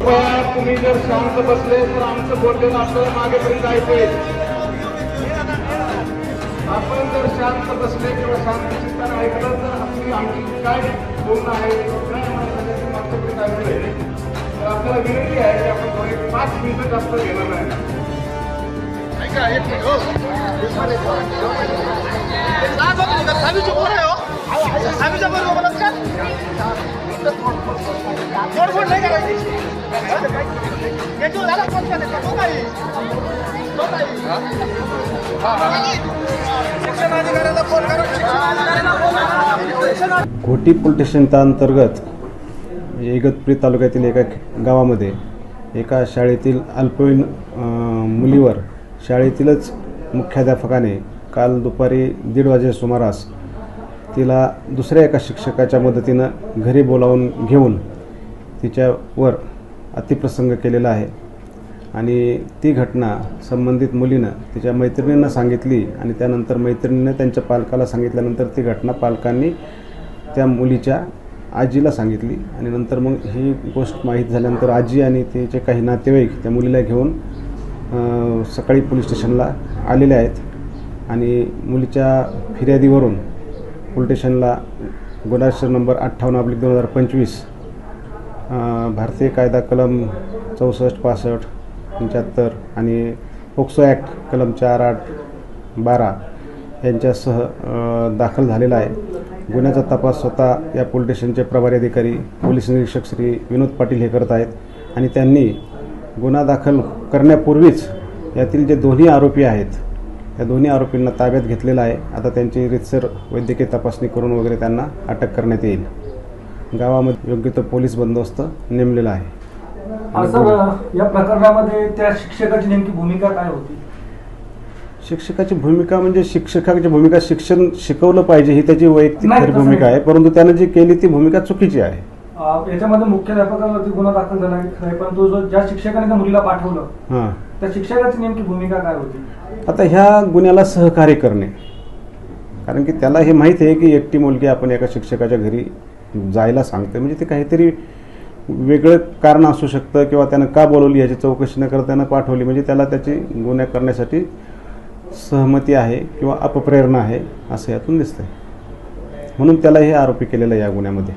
तुम्ही जर शांत बसले तर आमचं बोललेलं आपल्याला मागेपर्यंत ऐकू आपण जर शांत बसले किंवा शांत चित्ताने ऐकलं तर आपली आमची काय बोलणं आहे काय आम्हाला सगळ्यांनी मागच्यापर्यंत ऐकलंय तर आपल्याला विनंती आहे की आपण थोडे पाच मिनिटं जास्त घेणार नाही. ऐका एक मिनिट हो. फोन घोटी पोलीस स्टेशनच्या अंतर्गत इगतपुरी तालुक्यातील एका गावामध्ये एका शाळेतील अल्पवयीन अं, मुलीवर शाळेतीलच मुख्याध्यापकाने काल दुपारी दीड वाजे सुमारास तिला दुसऱ्या एका शिक्षकाच्या मदतीनं घरी बोलावून घेऊन तिच्यावर अतिप्रसंग केलेला आहे. आणि ती घटना संबंधित मुलीनं तिच्या मैत्रिणींना सांगितली आणि त्यानंतर मैत्रिणीनं त्यांच्या पालकाला सांगितल्यानंतर ती घटना पालकांनी त्या मुलीच्या आजीला सांगितली. आणि नंतर मग ही गोष्ट माहीत झाल्यानंतर आजी आणि तिचे काही नातेवाईक त्या मुलीला घेऊन सकाळी पोलीस स्टेशनला आलेले आहेत. आणि मुलीच्या फिर्यादीवरून पोलीस स्टेशनला गुन्हा नंबर अठ्ठावन्न अब्लिक दोन हजार पंचवीस भारतीय कायदा कलम चौसष्ट पासष्ट पंच्याहत्तर आणि पोक्सो ॲक्ट कलम चार आठ बारा यांच्यासह दाखल झालेला आहे. गुन्ह्याचा तपास स्वतः या पोलीस स्टेशनचे प्रभारी अधिकारी पोलीस निरीक्षक श्री विनोद पाटील हे करत आहेत आणि त्यांनी गुन्हा दाखल करण्यापूर्वीच यातील जे दोन्ही आरोपी आहेत या दोन्ही आरोपींना ताब्यात घेतलेला आहे. आता त्यांची रितसर वैद्यकीय तपासणी करून वगैरे त्यांना अटक करण्यात येईल. गावामध्ये योग्य तो पोलीस बंदोबस्त नेमलेला आहे. सर या प्रकरणामध्ये त्या शिक्षकाची नेमकी भूमिका काय होती? शिक्षकाची भूमिका म्हणजे शिक्षकाची भूमिका शिक्षण शिकवलं पाहिजे ही त्याची वैयक्तिक नाही, खरी तसं भूमिका नाही. आहे परंतु त्यानं जी केली ती भूमिका चुकीची आहे. अं, याच्यामध्ये मुख्याध्यापकावरती गुन्हा दाखल झाला आहे परंतु जो ज्या शिक्षकाने त्या मुलीला पाठवलं हां. त्या शिक्षकाची नेमकी भूमिका काय होती? आता ह्या गुन्ह्याला सहकार्य करणे. कारण की त्याला हे माहीत आहे की एकटी मुलगी आपण एका शिक्षकाच्या घरी जायला सांगते म्हणजे ते काहीतरी वेगळं कारण असू शकतं किंवा त्यानं का बोलवली याची चौकशी न करता त्यानं पाठवली. म्हणजे त्याला त्याची गुन्हा करण्यासाठी सहमती आहे किंवा अपप्रेरणा आहे असं यातून दिसतंय. म्हणून त्याला हे आरोपी केलेलं आहे या गुन्ह्यामध्ये.